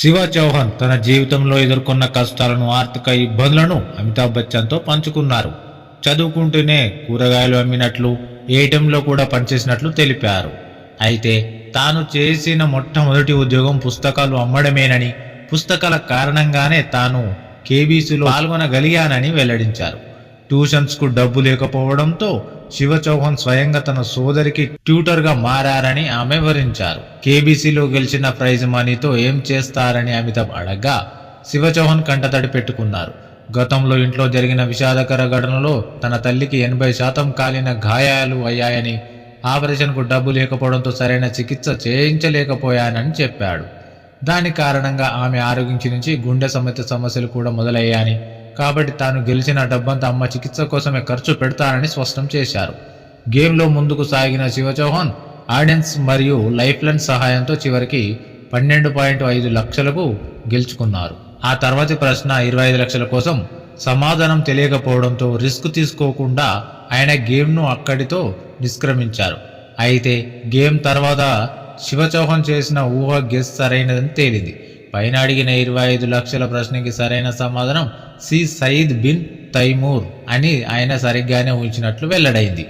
శివ చౌహాన్ తన జీవితంలో ఎదుర్కొన్న కష్టాలను ఆర్థిక ఇబ్బందులను అమితాబ్ బచ్చన్తో పంచుకున్నారు. చదువుకుంటూనే కూరగాయలు అమ్మినట్లు ఏటీఎంలో కూడా పనిచేసినట్లు తెలిపారు. అయితే తాను చేసిన మొట్టమొదటి ఉద్యోగం పుస్తకాలు అమ్మడమేనని పుస్తకాల కారణంగానే తాను కేబీసీలో పాల్గొనగలిగానని వెల్లడించారు. ట్యూషన్స్కు డబ్బు లేకపోవడంతో శివ చౌహాన్ స్వయంగా తన సోదరికి ట్యూటర్గా మారారని ఆమె వివరించారు. కేబీసీలో గెలిచిన ప్రైజ్ మనీతో ఏం చేస్తారని అమితాబ్ అడగ్గా శివ చౌహాన్ కంటతడి పెట్టుకున్నారు. గతంలో ఇంట్లో జరిగిన విషాదకర ఘటనలో తన తల్లికి ఎనభై శాతం కాలిన గాయాలు అయ్యాయని ఆపరేషన్కు డబ్బు లేకపోవడంతో సరైన చికిత్స చేయించలేకపోయానని చెప్పాడు. దాని కారణంగా ఆమె ఆరోగ్యం నుంచి గుండె సమేత సమస్యలు కూడా మొదలయ్యాయని కాబట్టి తాను గెలిచిన డబ్బంతా అమ్మ చికిత్స కోసమే ఖర్చు పెడతానని స్పష్టం చేశారు. గేమ్లో ముందుకు సాగిన శివచౌహాన్ ఆడియన్స్ మరియు లైఫ్ లైన్ సహాయంతో చివరికి పన్నెండు పాయింట్ ఐదు లక్షలకు గెలుచుకున్నారు. ఆ తర్వాతి ప్రశ్న ఇరవై ఐదు లక్షల కోసం సమాధానం తెలియకపోవడంతో రిస్క్ తీసుకోకుండా ఆయన గేమ్ను అక్కడితో నిష్క్రమించారు. అయితే గేమ్ తర్వాత శివచౌహాన్ చేసిన ఊహ గెస్ సరైనదని తేలింది. పైన అడిగిన ఇరవై ఐదు లక్షల ప్రశ్నకి సరైన సమాధానం సి సయీద్ బిన్ తైమూర్ అని ఆయన సరిగ్గానే ఉంచినట్లు వెల్లడైంది.